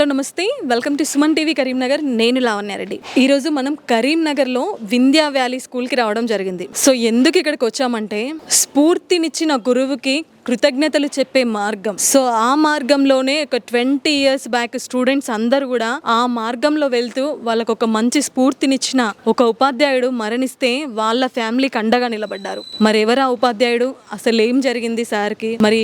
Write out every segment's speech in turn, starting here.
Hello నమస్తే. Welcome to Suman TV Karimnagar. నేను లావణ్యారెడ్డి. ఈరోజు మనం కరీంనగర్లో వింధ్యా వ్యాలీ స్కూల్కి రావడం జరిగింది. సో ఎందుకు ఇక్కడికి వచ్చామంటే స్ఫూర్తినిచ్చిన గురువుకి కృతజ్ఞతలు చెప్పే మార్గం. సో ఆ మార్గంలోనే ఒక ట్వంటీ ఇయర్స్ బ్యాక్ స్టూడెంట్స్ అందరూ కూడా ఆ మార్గంలో వెళ్తూ వాళ్ళకు ఒక మంచి స్ఫూర్తినిచ్చిన ఒక ఉపాధ్యాయుడు మరణిస్తే వాళ్ళ ఫ్యామిలీకి అండగా నిలబడ్డారు. మరి ఎవరు ఆ ఉపాధ్యాయుడు? అసలు ఏం జరిగింది సార్కి? మరి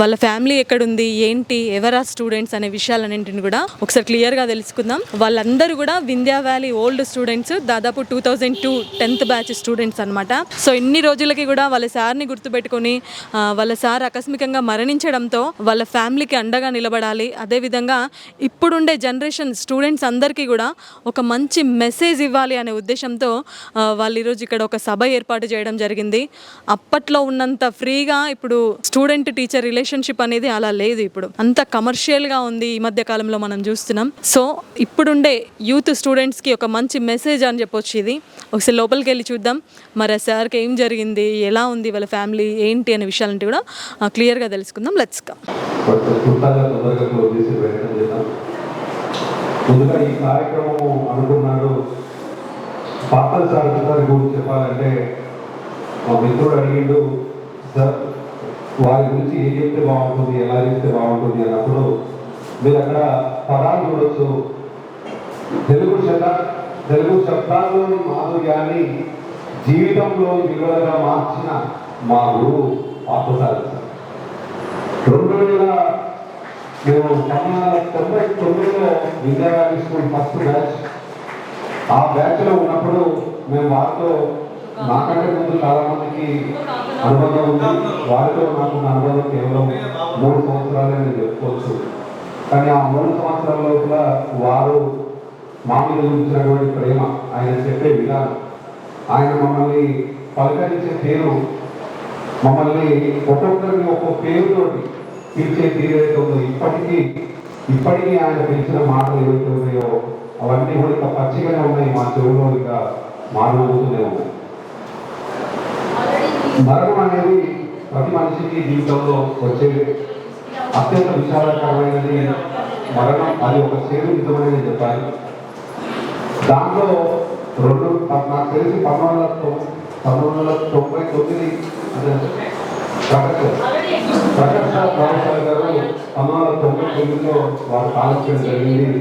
వాళ్ళ ఫ్యామిలీ ఎక్కడుంది? ఏంటి? ఎవరా స్టూడెంట్స్ అనే విషయాలన్నింటిని కూడా ఒకసారి క్లియర్గా తెలుసుకుందాం. వాళ్ళందరూ కూడా వింధ్యా వ్యాలీ ఓల్డ్ స్టూడెంట్స్ దాదాపు two thousand two tenth batch students అనమాట సో ఇన్ని రోజులకి కూడా వాళ్ళ సార్ని గుర్తుపెట్టుకొని వాళ్ళ సార్ ఆకస్మికంగా మరణించడంతో వాళ్ళ ఫ్యామిలీకి అండగా నిలబడాలి. అదేవిధంగా ఇప్పుడుండే జనరేషన్ స్టూడెంట్స్ అందరికీ కూడా ఒక మంచి మెసేజ్ ఇవ్వాలి అనే ఉద్దేశంతో వాళ్ళు ఈరోజు ఇక్కడ ఒక సభ ఏర్పాటు చేయడం జరిగింది. అప్పట్లో ఉన్నంత ఫ్రీగా ఇప్పుడు స్టూడెంట్ టీచర్ రిలేషన్షిప్ అనేది అలా లేదు ఇప్పుడు. అంత కమర్షియల్గా ఉంది ఈ మధ్య కాలంలో మనం చూస్తున్నాం. సో ఇప్పుడుండే యూత్ స్టూడెంట్స్కి ఒక మంచి మెసేజ్ అని చెప్పొచ్చు ఇది. ఒకసారి లోపలికి వెళ్ళి చూద్దాం. మరి సార్కి ఏం జరిగింది? ఎలా ఉంది వాళ్ళ ఫ్యామిలీ? ఏంటి అనే విషయాలంటే కూడా క్లియర్గా తెలుసుకుందాం. లెట్స్ కమ్ ముందుగా ఈ కార్యక్రమం అనుకున్నాడు. పాపల్ సార్ గురించి చెప్పాలంటే మా మిత్రుడు అడిగిండు సార్ వారి గురించి ఏం చెప్తే బాగుంటుంది ఎలా చెప్తే బాగుంటుంది అన్నప్పుడు మీరు అక్కడ పదాలు చూడొచ్చు. తెలుగు శత తెలుగు శబ్దాల్లోని మాధుర్యాన్ని జీవితంలోని విలువలుగా మార్చిన మా గురువు పాపసారి సార్ రెండు వేల మేము పంతొమ్మిది తొంభై తొమ్మిదిలో విద్యాగారి స్కూల్ ఫస్ట్ బ్యాచ్ ఆ బ్యాచ్లో ఉన్నప్పుడు మేము వారితో నాకంటే ముందు చాలా మందికి అనుబంధం ఉంది వారితో నాకు అనుబంధం కేవలం మూడు సంవత్సరాలే నేను చెప్పుకోవచ్చు కానీ ఆ మూడు సంవత్సరాల లోపల వారు మా మీద ఉంచినటువంటి ప్రేమ ఆయన చెప్పే విధానం. ఆయన మమ్మల్ని పలకరించే పేరు మమ్మల్ని ఒక్కొక్కరిని ఒక్కొక్క పేరుతోటి పిలిచే తీరైతే ఉందో. ఇప్పటికీ ఇప్పటికీ ఆయన పిలిచిన మాటలు ఏవైతే ఉన్నాయో అవన్నీ కూడా ఇంకా పచ్చిగానే ఉన్నాయి. మా చెవులో ఇంకా మారుమోగుతూనే ఉన్నాయి. మరణం అనేది ప్రతి మనిషికి జీవితంలో వచ్చే అత్యంత విశాలకరమైనది మరణం అది ఒక చేరు నిజమని చెప్పాలి. దాంట్లో రెండు నాకు తెలిసి పంతొమ్మిది వందల తొంభై తొమ్మిది ప్రకట ప్రకట గారు పంతొమ్మిది వందల తొమ్మిదిలో వారు జరిగింది.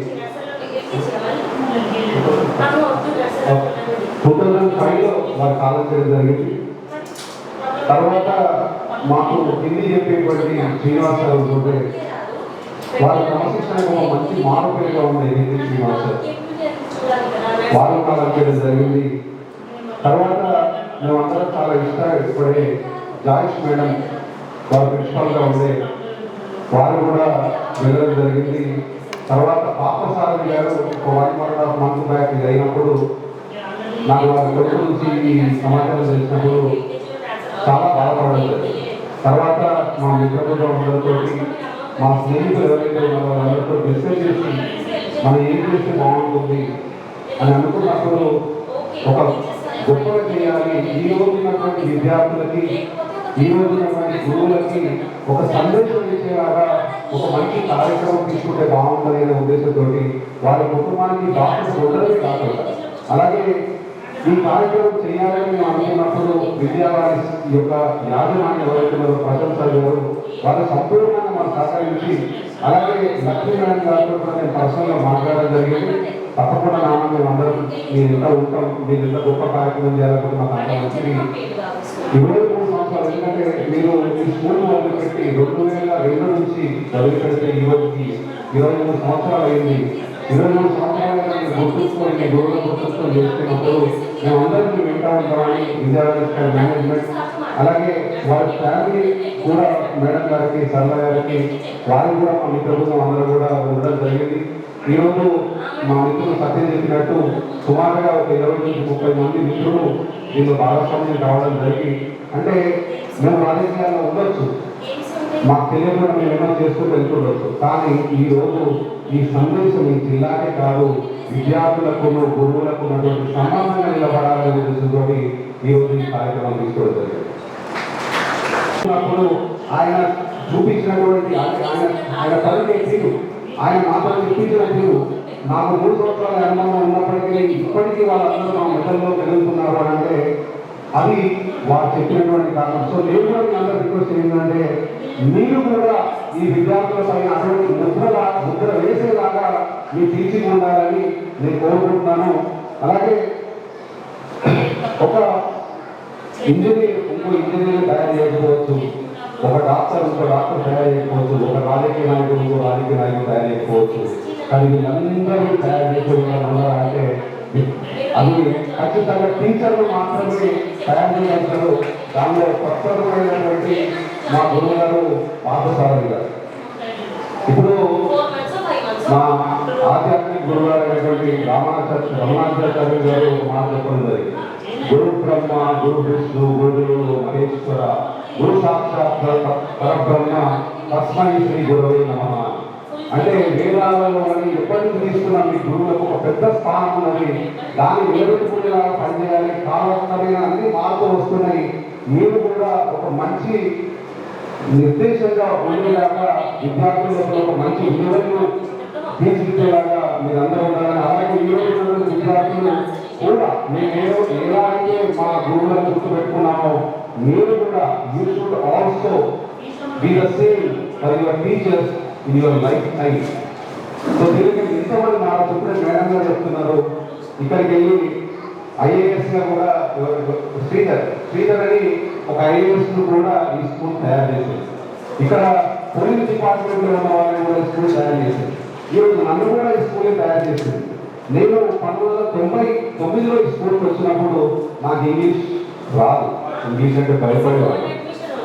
టూ థౌజండ్ ఫైవ్లో వారు జరిగింది. తర్వాత మాకు హిందీ చెప్పేటువంటి శ్రీనివాస్ చూడే వాళ్ళ వారి క్రమశిక్షణకు మంచి మారుపేరుగా ఉంది హిందీ శ్రీనివాస్ వారు కాలం చేయడం జరిగింది. తర్వాత మేమందరం చాలా ఇష్టపడే జాయిష్ మేడం వారు ప్రిన్సిపల్గా ఉండే వారు కూడా వెళ్ళడం జరిగింది. తర్వాత పాపసారథి గారు ఒక one one half month back ఇది అయినప్పుడు నాకు వారి కొడుకు నుంచి ఈ సమాచారం తెలిసినప్పుడు చాలా బాధపడడం తర్వాత మా మిత్రులతో అందరితో మా స్నేహితులు ఎవరైతే ఉన్నారో వాళ్ళందరితో డిస్కస్ చేసి మనం ఏం చేస్తే బాగుంటుంది అని అనుకున్నప్పుడు ఒక గొప్పలు చేయాలి. ఈ రోజు ఉన్నటువంటి విద్యార్థులకి ఈ రోజు ఉన్నటువంటి గురువులకి ఒక సందేశం ఇచ్చేలాగా ఒక మంచి కార్యక్రమం తీసుకుంటే బాగుంటుంది అనే ఉద్దేశంతో వారి కుటుంబానికి డాక్టర్స్ ఉండడమే కాకుండా అలాగే ఈ కార్యక్రమం చేయాలని మేము అనుకున్నప్పుడు విద్యావారి యొక్క యాజమాన్య ఎవరైతే ప్రశంసలు ఎవరు వాళ్ళు సంపూర్ణంగా మాకు సహకరించి అలాగే లక్ష్మీనారాయణ గారితో కూడా నేను పర్సనల్గా మాట్లాడడం జరిగింది. తప్పకుండా నాన్న మేము అందరం మీరు ఎంత ఉంటాం మీరు ఎంత గొప్ప కార్యక్రమం చేయాలని మాకు అంత మంచిది. ఇరవై మూడు సంవత్సరాలు ఎందుకంటే మీరు ఈ స్కూల్ మొదలుపెట్టి రెండు వేల రెండు నుంచి చదివి పెడితే ఈ రోజుకి ఇరవై మూడు సంవత్సరాలు అయింది. ఇరవై మూడు సంవత్సరాలు గుర్తుంచుకొని మీ గురువుల గుర్తుంచుకొని చేస్తున్నప్పుడు మేమందరికీ వింటా విజయవాడ మేనేజ్మెంట్ అలాగే వారి ఫ్యామిలీ కూడా మేడం గారికి సరళ గారికి వారికి కూడా మా మిత్రులు అందరూ కూడా ఉండడం జరిగింది. ఈరోజు మా మిత్రులు సత్యం చెప్పినట్టు సుమారుగా ఒక ఇరవై నుంచి ముప్పై మంది మిత్రులు దీనిలో భాగస్వామ్యం కావడం జరిగి అంటే మేము రాజకీయాల్లో ఉండొచ్చు. మాకు తెలియకుండా మేము ఏమైనా చేస్తూ వెళ్తుండొచ్చు. కానీ ఈ రోజు ఈ సందేశం ఈ జిల్లాకే కాదు విద్యార్థులకు గురువులకు ఉన్నటువంటి సమానంగా నిలబడాలనే ఉద్దేశంతో ఈరోజు ఈ కార్యక్రమం తీసుకోవడం అప్పుడు ఆయన చూపించినటువంటి ఆయన ఆయన- ఆయన పలికే తీరు ఆయన మాతో చెప్పించిన తీరు నాకు మూడు సంవత్సరాల అనుభవం ఉన్నప్పటికీ ఇప్పటికీ వాళ్ళందరూ మా మెదడులో పెరుగుతున్నారు అని అంటే అది వారు చెప్పినటువంటి కారణం. సో నేను కూడా మీ అందరూ రిక్వెస్ట్ ఏంటంటే మీరు కూడా ఈ విద్యార్థుల పైన అటువంటి ముద్రలా ముద్ర వేసేలాగా మీ టీచింగ్ ఉండాలని నేను కోరుకుంటున్నాను. అలాగే ఒక ఇంజనీర్ ఇంకో ఇంజనీర్ తయారు చేయకపోవచ్చు. ఒక డాక్టర్ ఇంకో డాక్టర్ తయారు చేయకపోవచ్చు. ఒక రాజకీయ నాయకుడు ఇంకో రాజకీయ నాయకుడు తయారు చేయకపోవచ్చు. కానీ వీళ్ళందరూ తయారు చేసుకోవాలన్నా అంటే అది ఖచ్చితంగా టీచర్లు మాత్రమే తయారు చేయగలుగుతారు దానిలో కొత్తమైనటువంటి మా గురువు గారు పాఠశాల గారు. ఇప్పుడు మా ఆధ్యాత్మిక గురువు గారు అయినటువంటి రామాచార్య రమణాచార్య గారు మాట్లాడుకోవడం జరిగింది. గురు బ్రహ్మ గురు విష్ణు గురుదేవుడు మహేశ్వర గురు సాక్షాత్ పరబ్రహ్మ తస్మై శ్రీ గురవే నమ. అంటే వేదాలలో అని ఎప్పటి నుంచి తీసుకున్న. మీ గురువులకు ఒక పెద్ద స్థానం ఉన్నది. దాన్ని నిలబెట్టుకునేలాగా పనిచేయాలి కాలక్రమేణ అన్ని మార్పు వస్తున్నాయి. మీరు కూడా ఒక మంచి నిర్దేశంగా ఉండేలాగా విద్యార్థులకు ఒక మంచి విలువలను తీర్చిదిద్దేలాగా మీరందరూ ఉండాలని అలాగే ఈరోజు విద్యార్థులు కూడా మేము ఏదో మా గురువులను గుర్తుపెట్టుకున్నామో మీరు కూడా you should also be the same for your teachers in your life time so దీనికి ఇంతమంది నా చుట్టూ మేడం గారు చెప్తున్నారు. ఇక్కడికి వెళ్ళి ఐఏఎస్గా కూడా శ్రీధర్. శ్రీధర్ అని ఒక ఐఏఎస్ కూడా ఈ స్కూల్ తయారు చేశారు. ఇక్కడ పోలీస్ డిపార్ట్మెంట్ ఉన్న వాళ్ళని కూడా స్కూల్ తయారు చేశారు. ఈరోజు నన్ను కూడా ఈ స్కూల్ తయారు చేసింది. నేను పంతొమ్మిది వందల తొంభై తొమ్మిదిలో ఈ స్కూల్కి వచ్చినప్పుడు నాకు ఇంగ్లీష్ రాదు. ఇంగ్లీష్ అంటే భయపడేవాడు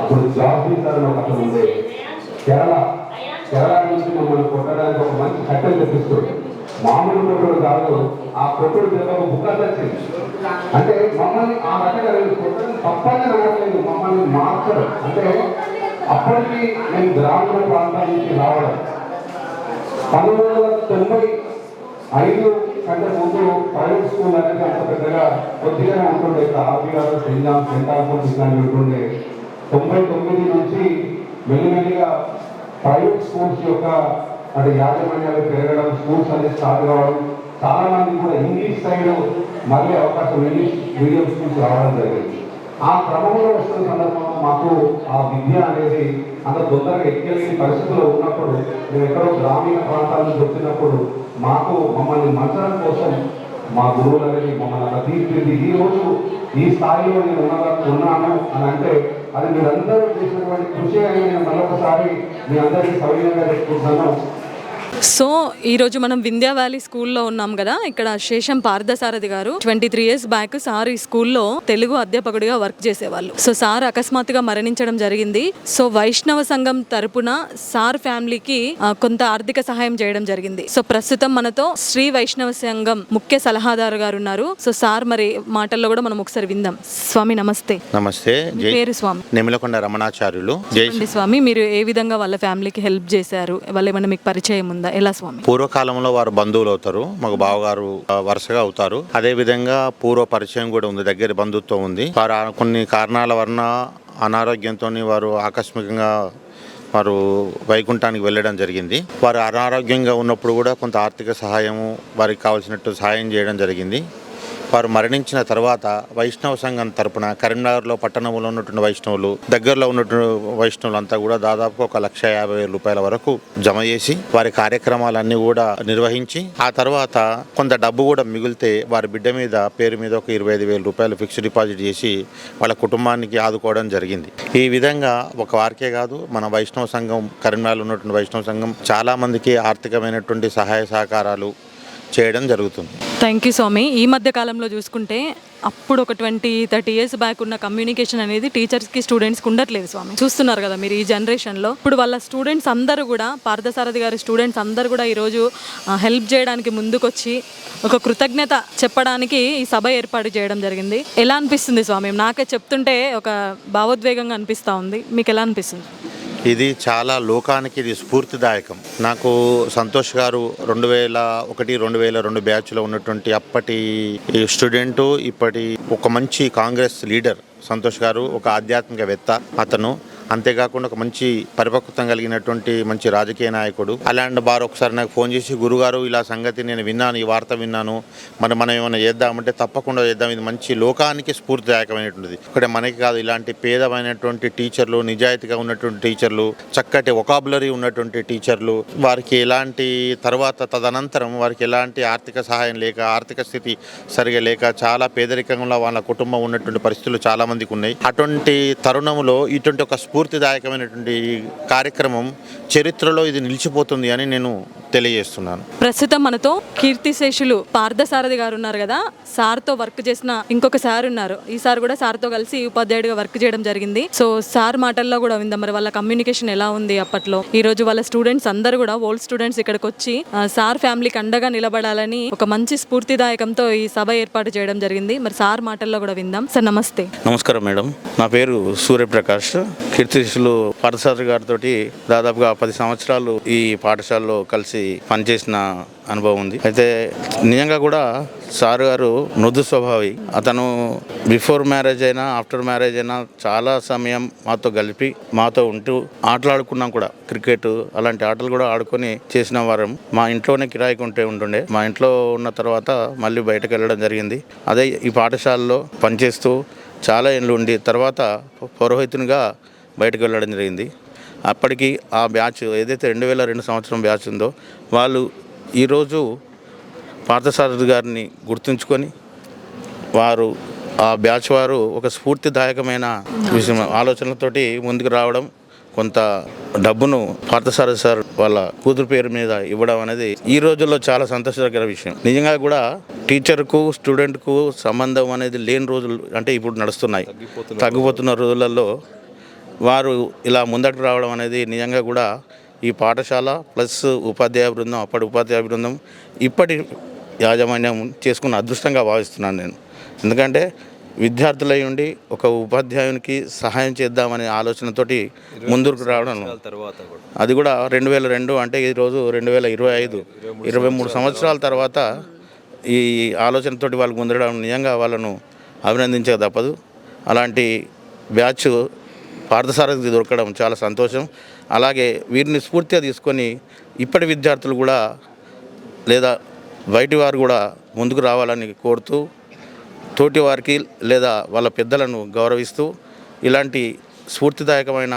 అప్పుడు జాబ్ సార్ అని ఒక అతను ఉండే. కేరళ కేరళ నుంచి మమ్మల్ని కొట్టడానికి ఒక మంచి చట్టం తెప్పిస్తుంది మామూలు కొట్టుడు కాదు ఆ కొట్టుడు మీద ఒక బుక్క వచ్చింది అంటే మమ్మల్ని ఆ రకంగా నేను కొట్టడం తప్పని రావట్లేదు మమ్మల్ని మార్చడం. అంటే అప్పటికి నేను గ్రామీణ ప్రాంతాల నుంచి రావడం. పంతొమ్మిది వందల తొంభై ఐదు కంటే ముందు ప్రైవేట్ స్కూల్ అనేది అంత పెద్దగా కొద్దిగానే ఉంటుండే ఆర్బీఆర్ గారు సెయింట్ ఇట్లాంటివి ఉంటుండే. తొంభై తొమ్మిది నుంచి మెల్లిమెల్లిగా ప్రైవేట్ స్కూల్స్ యొక్క అంటే యాజమాన్యాలు పెరగడం స్కూల్స్ అనేది స్టార్ట్ కావడం చాలా మంది కూడా ఇంగ్లీష్ సైడ్ మళ్ళీ అవకాశం ఇంగ్లీష్ మీడియం స్కూల్స్ రావడం జరిగింది. ఆ క్రమంలో వస్తున్న సందర్భంలో మాకు ఆ విద్య అనేది అంత తొందరగా ఎక్కలేని పరిస్థితుల్లో ఉన్నప్పుడు మేము ఎక్కడో గ్రామీణ ప్రాంతాలను దొరికినప్పుడు మాకు మమ్మల్ని మంచడం కోసం మా గురువులు అనేది మమ్మల్ని అలా తీర్చింది ఈ రోజు ఈ స్థాయిలో నేను ఉన్న ఉన్నాను అని అంటే అది మీరందరూ చేసినటువంటి కృషి అని నేను మరొకసారి మీ అందరికీ సౌకర్యంగా చెప్పుకుంటున్నాను. సో ఈరోజు మనం వింధ్యా వ్యాలీ స్కూల్లో ఉన్నాం కదా. ఇక్కడ శేషం పార్థసారథి గారు twenty three years back sir ఈ స్కూల్లో తెలుగు అధ్యాపకుడిగా వర్క్ చేసేవాళ్ళు. సో సార్ అకస్మాత్తుగా మరణించడం జరిగింది. సో వైష్ణవ సంఘం తరపున సార్ ఫ్యామిలీకి కొంత ఆర్థిక సహాయం చేయడం జరిగింది. సో ప్రస్తుతం మనతో శ్రీ వైష్ణవ సంఘం ముఖ్య సలహాదారు గారు ఉన్నారు. సో సార్ మరి మాటల్లో కూడా మనం ఒకసారి విందాం. స్వామి నమస్తే. నమస్తే. పేరు స్వామి? నెమిలకొండ రమణాచార్యులు. స్వామి మీరు ఏ విధంగా వాళ్ళ ఫ్యామిలీకి హెల్ప్ చేశారు? వాళ్ళు ఏమైనా మీకు పరిచయం ఉందా? ఎలా స్వామి? పూర్వకాలంలో వారు బంధువులు అవుతారు. మాకు బావగారు వరుసగా అవుతారు. అదే విధంగా పూర్వ పరిచయం కూడా ఉంది. దగ్గర బంధుత్వం ఉంది. వారు ఆ కొన్ని కారణాల వలన అనారోగ్యంతో వారు ఆకస్మికంగా వారు వైకుంఠానికి వెళ్ళడం జరిగింది. వారు అనారోగ్యంగా ఉన్నప్పుడు కూడా కొంత ఆర్థిక సహాయము వారికి కావాల్సినట్టు సహాయం చేయడం జరిగింది. వారు మరణించిన తర్వాత వైష్ణవ సంఘం తరపున కరీంనగర్లో పట్టణంలో ఉన్నటువంటి వైష్ణవులు దగ్గరలో ఉన్నటువంటి వైష్ణవులు అంతా కూడా దాదాపు ఒక లక్ష యాభై వేల రూపాయల వరకు జమ చేసి వారి కార్యక్రమాలన్నీ కూడా నిర్వహించి ఆ తర్వాత కొంత డబ్బు కూడా మిగిలితే వారి బిడ్డ మీద పేరు మీద ఒక ఇరవై ఐదు వేల రూపాయలు ఫిక్స్డ్ డిపాజిట్ చేసి వాళ్ళ కుటుంబానికి ఆదుకోవడం జరిగింది. ఈ విధంగా ఒక వారికే కాదు మన వైష్ణవ సంఘం కరీంనగర్లో ఉన్నటువంటి వైష్ణవ సంఘం చాలా మందికి ఆర్థికమైనటువంటి సహాయ సహకారాలు చేయడం జరుగుతుంది. థ్యాంక్ యూ స్వామి ఈ మధ్య కాలంలో చూసుకుంటే అప్పుడు ఒక ట్వంటీ థర్టీ ఇయర్స్ బ్యాక్ ఉన్న కమ్యూనికేషన్ అనేది టీచర్స్కి స్టూడెంట్స్కి ఉండట్లేదు స్వామి చూస్తున్నారు కదా మీరు ఈ జనరేషన్లో ఇప్పుడు వాళ్ళ స్టూడెంట్స్ అందరూ కూడా పార్థసారథి గారి స్టూడెంట్స్ అందరూ కూడా ఈరోజు హెల్ప్ చేయడానికి ముందుకొచ్చి ఒక కృతజ్ఞత చెప్పడానికి ఈ సభ ఏర్పాటు చేయడం జరిగింది. ఎలా అనిపిస్తుంది స్వామి నాకే చెప్తుంటే ఒక భావోద్వేగంగా అనిపిస్తూ ఉంది. మీకు ఎలా అనిపిస్తుంది? ఇది చాలా లోకానికి ఇది స్ఫూర్తిదాయకం. నాకు సంతోష్ గారు రెండు వేల ఒకటి రెండు వేల రెండు బ్యాచ్లో ఉన్నటువంటి అప్పటి స్టూడెంటు ఇప్పటి ఒక మంచి కాంగ్రెస్ లీడర్ సంతోష్ గారు ఒక ఆధ్యాత్మికవేత్త అతను. అంతేకాకుండా ఒక మంచి పరిపక్వతం కలిగినటువంటి మంచి రాజకీయ నాయకుడు. అలాంటి వారు ఒకసారి నాకు ఫోన్ చేసి గురుగారు ఇలా సంగతి నేను విన్నాను ఈ వార్త విన్నాను. మరి మనం ఏమైనా చేద్దామంటే తప్పకుండా చేద్దాం. ఇది మంచి లోకానికి స్ఫూర్తిదాయకమైనటువంటిది. ఇక్కడ మనకి కాదు ఇలాంటి పేదమైనటువంటి టీచర్లు నిజాయితీగా ఉన్నటువంటి టీచర్లు చక్కటి ఒకాబులరీ ఉన్నటువంటి టీచర్లు వారికి ఎలాంటి తర్వాత తదనంతరం వారికి ఎలాంటి ఆర్థిక సహాయం లేక ఆర్థిక స్థితి సరిగా లేక చాలా పేదరికంలో వాళ్ళ కుటుంబం ఉన్నటువంటి పరిస్థితులు చాలామందికి ఉన్నాయి. అటువంటి తరుణంలో ఇటువంటి ఒక స్ఫూర్తిదాయకమైనటువంటి కార్యక్రమం చరిత్రలో ఇది నిలిచిపోతుంది అని నేను తెలియజేస్తున్నాను. ప్రస్తుతం మనతో కీర్తిశేషులు పార్థసారథి గారు ఉన్నారు కదా. సార్తో వర్క్ చేసిన ఇంకొక సార్ ఉన్నారు. ఈ సార్ కూడా సార్తో కలిసి ఉపాధ్యాయుడిగా వర్క్ చేయడం జరిగింది. సో సార్ మాటల్లో కూడా విందాం. మరి వాళ్ళ కమ్యూనికేషన్ ఎలా ఉంది అప్పట్లో? ఈ రోజు వాళ్ళ స్టూడెంట్స్ అందరూ కూడా ఓల్డ్ స్టూడెంట్స్ ఇక్కడికి వచ్చి సార్ ఫ్యామిలీకి అండగా నిలబడాలని ఒక మంచి స్ఫూర్తిదాయకంతో ఈ సభ ఏర్పాటు చేయడం జరిగింది. మరి సార్ మాటల్లో కూడా విందాం. సార్ నమస్తే. నమస్కారం మేడం. నా పేరు సూర్యప్రకాష్. కీర్తిశులు పాఠశాల గారితో దాదాపుగా పది సంవత్సరాలు ఈ పాఠశాలలో కలిసి పనిచేసిన అనుభవం ఉంది. అయితే నిజంగా కూడా సార్ గారు మృదు స్వభావి. అతను బిఫోర్ మ్యారేజ్ అయినా ఆఫ్టర్ మ్యారేజ్ అయినా చాలా సమయం మాతో కలిపి మాతో ఉంటూ ఆటలాడుకున్నాం కూడా. క్రికెట్ అలాంటి ఆటలు కూడా ఆడుకొని చేసిన వారం. మా ఇంట్లోనే కిరాయికి ఉంటే ఉంటుండే. మా ఇంట్లో ఉన్న తర్వాత మళ్ళీ బయటకు వెళ్ళడం జరిగింది. అదే ఈ పాఠశాలలో పనిచేస్తూ చాలా ఏళ్ళు ఉండి తర్వాత పౌరోహితునిగా బయటకు వెళ్ళడం జరిగింది. అప్పటికి ఆ బ్యాచ్ ఏదైతే రెండు వేల రెండు సంవత్సరం బ్యాచ్ ఉందో వాళ్ళు ఈరోజు పార్థసారథి గారిని గుర్తుంచుకొని వారు ఆ బ్యాచ్ వారు ఒక స్ఫూర్తిదాయకమైన విషయం ఆలోచనలతోటి ముందుకు రావడం కొంత డబ్బును పార్థసారథి సార్ వాళ్ళ కూతురు పేరు మీద ఇవ్వడం అనేది ఈ రోజుల్లో చాలా సంతోషకర విషయం. నిజంగా కూడా టీచర్కు స్టూడెంట్కు సంబంధం అనేది లేని రోజులు అంటే ఇప్పుడు నడుస్తున్నాయి. తగ్గిపోతున్న రోజులలో వారు ఇలా ముందకు రావడం అనేది నిజంగా కూడా ఈ పాఠశాల ప్లస్ ఉపాధ్యాయ బృందం అప్పటి ఉపాధ్యాయ బృందం ఇప్పటి యాజమాన్యం చేసుకున్న అదృష్టంగా భావిస్తున్నాను నేను. ఎందుకంటే విద్యార్థులై ఉండి ఒక ఉపాధ్యాయునికి సహాయం చేద్దామనే ఆలోచనతోటి ముందుకు రావడం. అది కూడా రెండు వేల రెండు అంటే ఈరోజు రెండు వేల ఇరవై ఐదు. ఇరవై మూడు సంవత్సరాల తర్వాత ఈ ఆలోచనతోటి వాళ్ళు ముందరడం నిజంగా వాళ్ళను అభినందించక తప్పదు. అలాంటి బ్యాచ్ పార్థసారథి దొరకడం చాలా సంతోషం. అలాగే వీరిని స్ఫూర్తిగా తీసుకొని ఇప్పటి విద్యార్థులు కూడా లేదా బయటి వారు కూడా ముందుకు రావాలని కోరుతూ తోటి వారికి లేదా వాళ్ళ పెద్దలను గౌరవిస్తూ ఇలాంటి స్ఫూర్తిదాయకమైన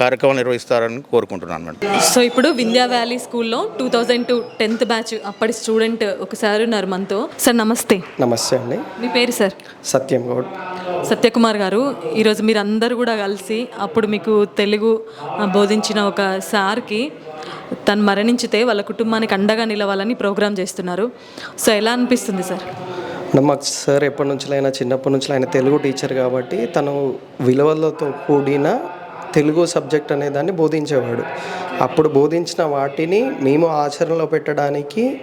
కార్యక్రమాలు నిర్వహిస్తారని కోరుకుంటున్నాను మేడం. సో ఇప్పుడు వింధ్యా వ్యాలీ స్కూల్లో two thousand two tenth batch అప్పటి స్టూడెంట్ ఒకసారి ఉన్నారు మనతో. సార్ నమస్తే. నమస్తే అండి. మీ పేరు సార్? సత్యం గౌడ్. సత్యకుమార్ గారు ఈరోజు మీరు అందరూ కూడా కలిసి అప్పుడు మీకు తెలుగు బోధించిన ఒక సార్కి తను మరణించితే వాళ్ళ కుటుంబానికి అండగా నిలవాలని ప్రోగ్రామ్ చేస్తున్నారు. సో ఎలా అనిపిస్తుంది సార్? మాకు సార్ ఎప్పటి నుంచి అయినా చిన్నప్పటి నుంచి ఆయన తెలుగు టీచర్ కాబట్టి తను విలువలతో కూడిన తెలుగు సబ్జెక్ట్ అనే దాన్ని బోధించేవాడు. అప్పుడు బోధించిన వాటిని మేము ఆచరణలో పెట్టడానికి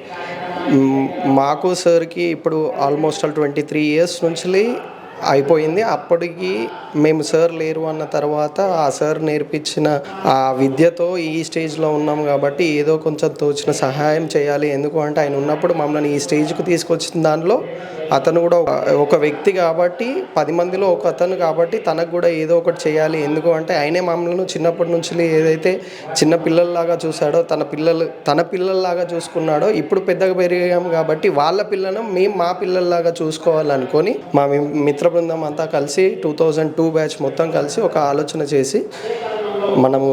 మాకు సార్కి ఇప్పుడు almost all twenty three years నుంచి అయిపోయింది. అప్పటికి మేము సార్ లేరు అన్న తర్వాత ఆ సార్ నేర్పించిన ఆ విద్యతో ఈ స్టేజ్లో ఉన్నాం కాబట్టి ఏదో కొంచెం తోచిన సహాయం చేయాలి. ఎందుకు అంటే ఆయన ఉన్నప్పుడు మమ్మల్ని ఈ స్టేజ్కి తీసుకొచ్చిన దానిలో అతను కూడా ఒక- వ్యక్తి కాబట్టి పది మందిలో ఒక అతను కాబట్టి తనకు కూడా ఏదో ఒకటి చేయాలి. ఎందుకు అంటే ఆయనే మమ్మల్ని చిన్నప్పటి నుంచి ఏదైతే చిన్న పిల్లల్లాగా చూశాడో తన పిల్లలు తన పిల్లల్లాగా చూసుకున్నాడో ఇప్పుడు పెద్దగా పెరిగాం కాబట్టి వాళ్ళ పిల్లలను మేము మా పిల్లల్లాగా చూసుకోవాలనుకొని మా మిత్ర మిత్ర బృందం అంతా కలిసి టూ థౌజండ్ టూ బ్యాచ్ మొత్తం కలిసి ఒక ఆలోచన చేసి మనము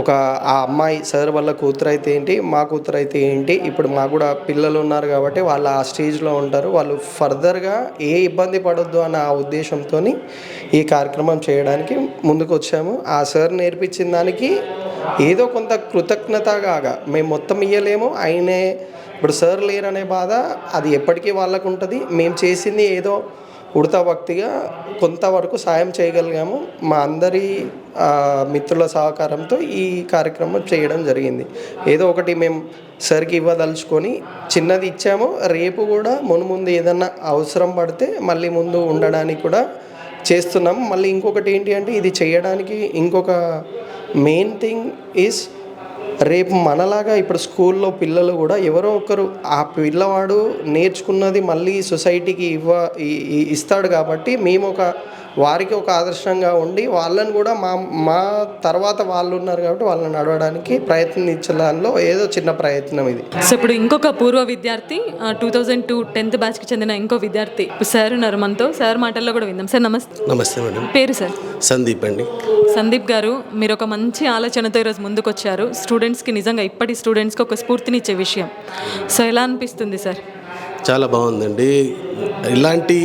ఒక ఆ అమ్మాయి సార్ వాళ్ళ కూతురు అయితే ఏంటి మా కూతురు అయితే ఏంటి ఇప్పుడు మాకు కూడా పిల్లలు ఉన్నారు కాబట్టి వాళ్ళు ఆ స్టేజ్లో ఉంటారు. వాళ్ళు ఫర్దర్గా ఏ ఇబ్బంది పడొద్దు అన్న ఆ ఉద్దేశంతో ఈ కార్యక్రమం చేయడానికి ముందుకు వచ్చాము ఆ సార్ నేర్పించిన దానికి ఏదో కొంత కృతజ్ఞతగా మేము మొత్తం ఇయ్యలేము. ఆయనే ఇప్పుడు సార్ లేరనే బాధ అది ఎప్పటికీ వాళ్ళకు ఉంటుంది మేము చేసింది ఏదో ఉడతా భక్తిగా కొంతవరకు సాయం చేయగలిగాము. మా అందరి ఆ, మిత్రుల సహకారంతో ఈ కార్యక్రమం చేయడం జరిగింది. ఏదో ఒకటి మేము సరికి ఇవ్వదలుచుకొని చిన్నది ఇచ్చాము. రేపు కూడా మును ముందు ఏదన్నా అవసరం పడితే మళ్ళీ ముందు ఉండడానికి కూడా చేస్తున్నాం. మళ్ళీ ఇంకొకటి ఏంటి అంటే ఇది చేయడానికి ఇంకొక మెయిన్ థింగ్ ఈజ్ రేపు మనలాగా ఇప్పుడు స్కూల్లో పిల్లలు కూడా ఎవరో ఒకరు ఆ పిల్లవాడు నేర్చుకున్నది మళ్ళీ సొసైటీకి ఇవ్వ ఇస్తాడు కాబట్టి మేము ఒక వారికి ఒక ఆదర్శంగా ఉండి వాళ్ళని కూడా మా మా తర్వాత వాళ్ళు ఉన్నారు కాబట్టి వాళ్ళని నడవడానికి ప్రయత్నించే దానిలో ఏదో చిన్న ప్రయత్నం ఇది. సో ఇప్పుడు ఇంకొక పూర్వ విద్యార్థి టూ థౌజండ్ టూ టెన్త్ బ్యాచ్కి చెందిన ఇంకో విద్యార్థి సార్ ఉన్నారు మనతో. సార్ మాటల్లో కూడా విందాం. సార్ నమస్తే. నమస్తే మేడం. పేరు సార్? సందీప్ అండి. సందీప్ గారు మీరు ఒక మంచి ఆలోచనతో ఈరోజు ముందుకు వచ్చారు స్టూడెంట్స్కి నిజంగా ఇప్పటి స్టూడెంట్స్కి ఒక స్ఫూర్తినిచ్చే విషయం. సో ఎలా అనిపిస్తుంది సార్? చాలా బాగుందండి. ఇలాంటి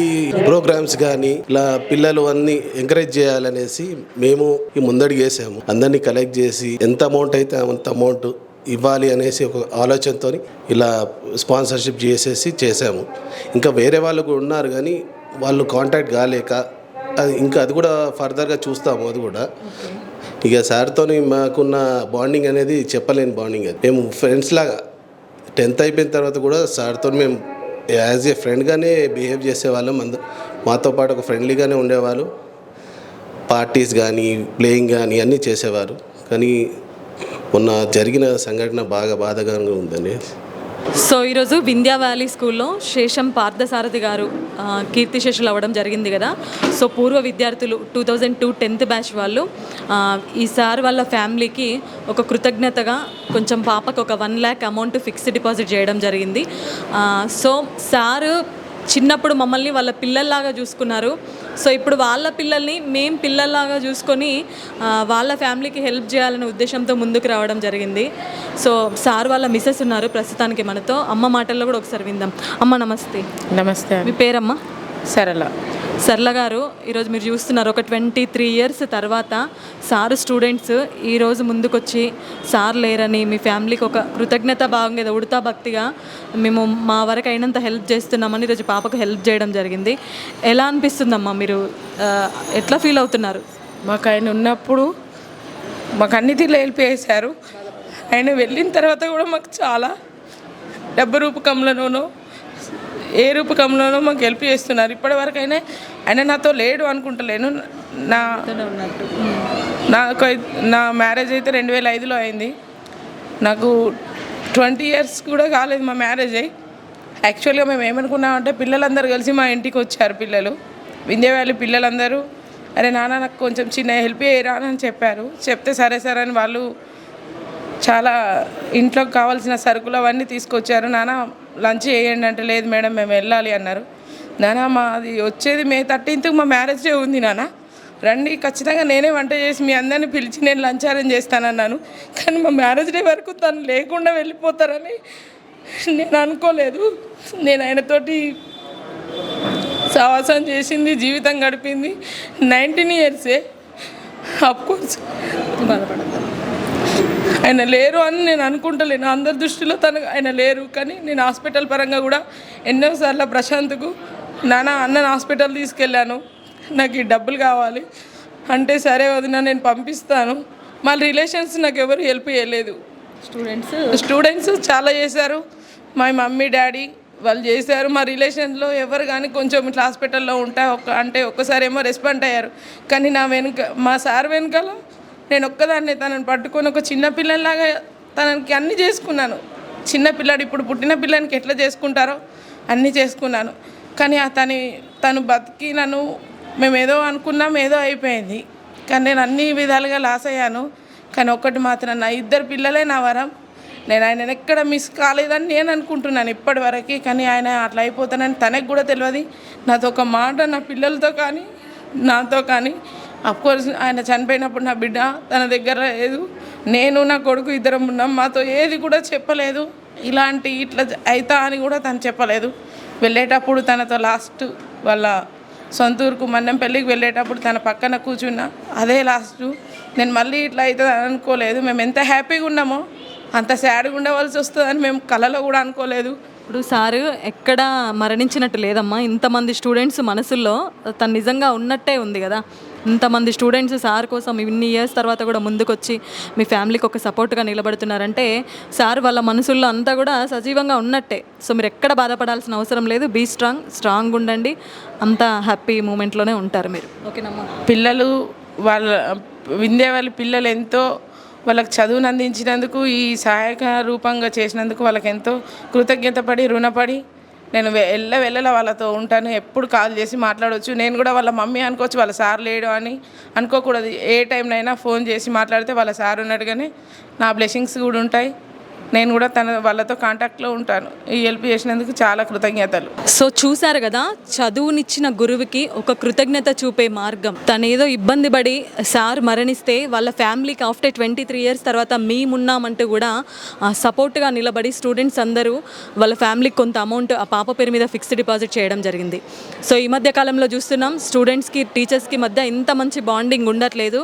ప్రోగ్రామ్స్ కానీ ఇలా పిల్లలు అన్ని ఎంకరేజ్ చేయాలనేసి మేము ఈ ముందడుగు వేసాము అందరినీ కలెక్ట్ చేసి ఎంత అమౌంట్ అయితే అంత అమౌంట్ ఇవ్వాలి అనేసి ఒక ఆలోచనతో ఇలా స్పాన్సర్షిప్ చేసేసి చేసాము. ఇంకా వేరే వాళ్ళు కూడా ఉన్నారు కానీ వాళ్ళు కాంటాక్ట్ కాలేక అది ఇంకా అది కూడా ఫర్దర్గా చూస్తాము అది కూడా. ఇక సార్తో మాకున్న బాండింగ్ అనేది చెప్పలేని బాండింగ్ అది. మేము ఫ్రెండ్స్ లాగా టెన్త్ అయిపోయిన తర్వాత కూడా సార్తో మేము యాజ్ ఏ ఫ్రెండ్గానే బిహేవ్ చేసేవాళ్ళం. అందు మాతో పాటు ఒక ఫ్రెండ్లీగానే ఉండేవాళ్ళు. పార్టీస్ కానీ ప్లేయింగ్ కానీ అన్నీ చేసేవారు. కానీ మొన్న జరిగిన సంఘటన బాగా బాధాకరంగా ఉందండి సో ఈరోజు వింధ్యా వ్యాలీ స్కూల్లో శేషం పార్థసారథి గారు కీర్తి కీర్తిశేషులు అవ్వడం జరిగింది కదా. సో పూర్వ విద్యార్థులు two thousand two tenth batch వాళ్ళు ఈ సార్ వాళ్ళ ఫ్యామిలీకి ఒక కృతజ్ఞతగా కొంచెం పాపకు ఒక one lakh amount fixed deposit చేయడం జరిగింది. సో సారు చిన్నప్పుడు మమ్మల్ని వాళ్ళ పిల్లల్లాగా చూసుకున్నారు. సో ఇప్పుడు వాళ్ళ పిల్లల్ని మేం పిల్లల్లాగా చూసుకొని వాళ్ళ ఫ్యామిలీకి హెల్ప్ చేయాలనే ఉద్దేశంతో ముందుకు రావడం జరిగింది. సో సార్ వాళ్ళ మిస్సెస్ ఉన్నారు ప్రస్తుతానికి మనతో. అమ్మ మాటల్లో కూడా ఒకసారి విందాం. అమ్మ నమస్తే. నమస్తే. మీ పేరమ్మ? సరళ. సర్ల గారు ఈరోజు మీరు చూస్తున్నారు ఒక ట్వంటీ త్రీ ఇయర్స్ తర్వాత సార్ స్టూడెంట్స్ ఈరోజు ముందుకొచ్చి సార్ లేరని మీ ఫ్యామిలీకి ఒక కృతజ్ఞత భావంగా ఏదో ఉడతా భక్తిగా మేము మా వరకు అయినంత హెల్ప్ చేస్తున్నామని ఈరోజు పాపకు హెల్ప్ చేయడం జరిగింది. ఎలా అనిపిస్తుందమ్మా మీరు ఎట్లా ఫీల్ అవుతున్నారు? మాకు ఆయన ఉన్నప్పుడు మాకు అన్ని తీర్లు హెల్ప్ చేశారు ఆయన వెళ్ళిన తర్వాత కూడా మాకు చాలా డబ్బు రూపకంలోనూ ఏ రూపకంలోనో మాకు హెల్ప్ చేస్తున్నారు. ఇప్పటివరకు అయినా ఆయన నాతో లేడు అనుకుంటలేను. నా నాకు నా మ్యారేజ్ అయితే రెండు వేల ఐదులో అయింది. నాకు ట్వంటీ ఇయర్స్ కూడా కాలేదు మా మ్యారేజ్ అయ్యి యాక్చువల్గా మేము ఏమనుకున్నామంటే పిల్లలందరూ కలిసి మా ఇంటికి వచ్చారు పిల్లలు. వింధ్యవాళ్ళ పిల్లలందరూ అరే నాన్న నాకు కొంచెం చిన్న హెల్ప్ చేయరా అని చెప్పారు. చెప్తే సరే సరే అని వాళ్ళు చాలా ఇంట్లోకి కావాల్సిన సరుకులు అవన్నీ తీసుకొచ్చారు. నాన్న లంచ్ చేయండి అంటే లేదు మేడం మేము వెళ్ళాలి అన్నారు. నాన్న మాది వచ్చేది మే థర్టీన్త్కి మా మ్యారేజ్ డే ఉంది నాన్న రండి ఖచ్చితంగా నేనే వంట చేసి మీ అందరిని పిలిచి నేను లంచ్ అరేంజ్ చేస్తానన్నాను. కానీ మా మ్యారేజ్ డే వరకు తను లేకుండా వెళ్ళిపోతారని నేను అనుకోలేదు. నేను ఆయనతోటి సావాసం చేసింది జీవితం గడిపింది. నైన్టీన్ ఇయర్సే. కోర్స్ ఆయన లేరు అని నేను అనుకుంటలేను. అందరి దృష్టిలో తను ఆయన లేరు. కానీ నేను హాస్పిటల్ పరంగా కూడా ఎన్నోసార్లు ప్రశాంత్కు నాన్న అన్నని హాస్పిటల్ తీసుకెళ్ళాను. నాకు ఈ డబ్బులు కావాలి. అంటే సరే వదిన నేను పంపిస్తాను. మళ్ళీ రిలేషన్స్ నాకు ఎవరు హెల్ప్ చేయలేదు. స్టూడెంట్స్? స్టూడెంట్స్ చాలా చేశారు. మా మమ్మీ డాడీ వాళ్ళు చేశారు. మా రిలేషన్లో ఎవరు కానీ కొంచెం ఇట్లా హాస్పిటల్లో ఉంటా ఒక అంటే ఒక్కసారి ఏమో రెస్పాండ్ అయ్యారు. కానీ నా వెనుక మా సార్ వెనకాల నేను ఒక్కదాన్ని తనని పట్టుకొని ఒక చిన్న పిల్లలాగా తనకి అన్నీ చేసుకున్నాను. చిన్న పిల్లాడు ఇప్పుడు పుట్టిన పిల్లానికి ఎట్లా చేసుకుంటారో అన్నీ చేసుకున్నాను. కానీ అతని తను బతికి నన్ను మేము ఏదో అనుకున్నాం ఏదో అయిపోయింది. కానీ నేను అన్ని విధాలుగా లాస్ అయ్యాను. కానీ ఒక్కటి మాత్రం నా ఇద్దరు పిల్లలే నా వరం. నేను ఆయన ఎక్కడ మిస్ కాలేదని నేను అనుకుంటున్నాను ఇప్పటి వరకు కానీ ఆయన అట్లా అయిపోతానని తనకు కూడా తెలియదు నాతో ఒక మాట నా పిల్లలతో కానీ నాతో కానీ కోర్స్ ఆయన చనిపోయినప్పుడు నా బిడ్డ తన దగ్గర లేదు. నేను నా కొడుకు ఇద్దరం ఉన్నాం. మాతో ఏది కూడా చెప్పలేదు. ఇలాంటి ఇట్లా అవుతా అని కూడా తను చెప్పలేదు. వెళ్ళేటప్పుడు తనతో లాస్ట్ వాళ్ళ సొంత ఊరుకు మన్నం పెళ్ళికి వెళ్ళేటప్పుడు తన పక్కన కూర్చున్నా అదే లాస్ట్ నేను మళ్ళీ ఇట్లా అవుతుంది అని అనుకోలేదు. మేము ఎంత హ్యాపీగా ఉన్నామో అంత సాడ్గా ఉండవలసి వస్తుందని మేము కలలో కూడా అనుకోలేదు. ఇప్పుడు సారు ఎక్కడ మరణించినట్టు లేదమ్మా. ఇంతమంది స్టూడెంట్స్ మనసుల్లో తను నిజంగా ఉన్నట్టే ఉంది కదా. ఇంతమంది స్టూడెంట్స్ సార్ కోసం ఇన్ని ఇయర్స్ తర్వాత కూడా ముందుకొచ్చి మీ ఫ్యామిలీకి ఒక సపోర్ట్గా నిలబడుతున్నారంటే సార్ వాళ్ళ మనసుల్లో అంతా కూడా సజీవంగా ఉన్నట్టే. సో మీరు ఎక్కడ బాధపడాల్సిన అవసరం లేదు. బీ స్ట్రాంగ్ స్ట్రాంగ్ ఉండండి. అంత హ్యాపీ మూమెంట్లోనే ఉంటారు మీరు. ఓకేనమ్మా. పిల్లలు వాళ్ళ విందే వాళ్ళ పిల్లలు ఎంతో వాళ్ళకి చదువును అందించినందుకు ఈ సహాయక రూపంగా చేసినందుకు వాళ్ళకి ఎంతో కృతజ్ఞత పడి రుణపడి నేను వెళ్ళ వెళ్ళల వాళ్ళతో ఉంటాను ఎప్పుడు కాల్ చేసి మాట్లాడవచ్చు నేను కూడా వాళ్ళ మమ్మీ అనుకోవచ్చు వాళ్ళ సార్ లేడు అని అనుకోకూడదు. ఏ టైంనైనా ఫోన్ చేసి మాట్లాడితే వాళ్ళ సార్ ఉన్నట్టుగానే నా బ్లెస్సింగ్స్ కూడా ఉంటాయి. నేను కూడా తన వాళ్ళతో కాంటాక్ట్లో ఉంటాను. ఈ హెల్ప్ చేసినందుకు చాలా కృతజ్ఞతలు. సో చూశారు కదా చదువునిచ్చిన గురువుకి ఒక కృతజ్ఞత చూపే మార్గం. తను ఏదో ఇబ్బంది పడి సార్ మరణిస్తే వాళ్ళ ఫ్యామిలీకి ఆఫ్టర్ ట్వంటీ త్రీ ఇయర్స్ తర్వాత మేమున్నామంటూ కూడా సపోర్ట్గా నిలబడి స్టూడెంట్స్ అందరూ వాళ్ళ ఫ్యామిలీకి కొంత అమౌంట్ ఆ పాప పేరు మీద ఫిక్స్డ్ డిపాజిట్ చేయడం జరిగింది. సో ఈ మధ్య కాలంలో చూస్తున్నాం స్టూడెంట్స్కి టీచర్స్కి మధ్య ఇంత మంచి బాండింగ్ ఉండట్లేదు.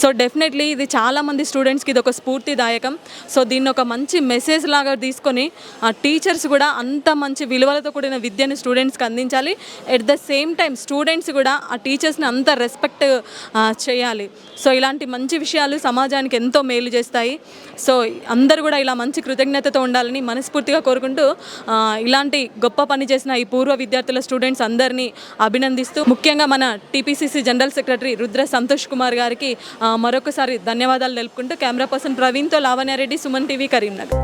సో డెఫినెట్లీ ఇది చాలామంది స్టూడెంట్స్కి ఇది ఒక స్ఫూర్తిదాయకం. సో దీన్ని ఒక మంచి మెసేజ్ లాగా తీసుకొని ఆ టీచర్స్ కూడా అంత మంచి విలువలతో కూడిన విద్యను స్టూడెంట్స్కి అందించాలి. At the same time students కూడా ఆ టీచర్స్ని అంత రెస్పెక్ట్ చేయాలి. సో ఇలాంటి మంచి విషయాలు సమాజానికి ఎంతో మేలు చేస్తాయి. సో అందరూ కూడా ఇలా మంచి కృతజ్ఞతతో ఉండాలని మనస్ఫూర్తిగా కోరుకుంటూ ఇలాంటి గొప్ప పని చేసిన ఈ పూర్వ విద్యార్థుల స్టూడెంట్స్ అందరినీ అభినందిస్తూ ముఖ్యంగా మన TPCC general secretary Rudra Santosh Kumar గారికి మరొకసారి ధన్యవాదాలు తెలుపుకుంటూ కెమెరా పర్సన్ ప్రవీణ్తో లావణ్యారెడ్డి సుమన్ టీవీ కరీంనగర్.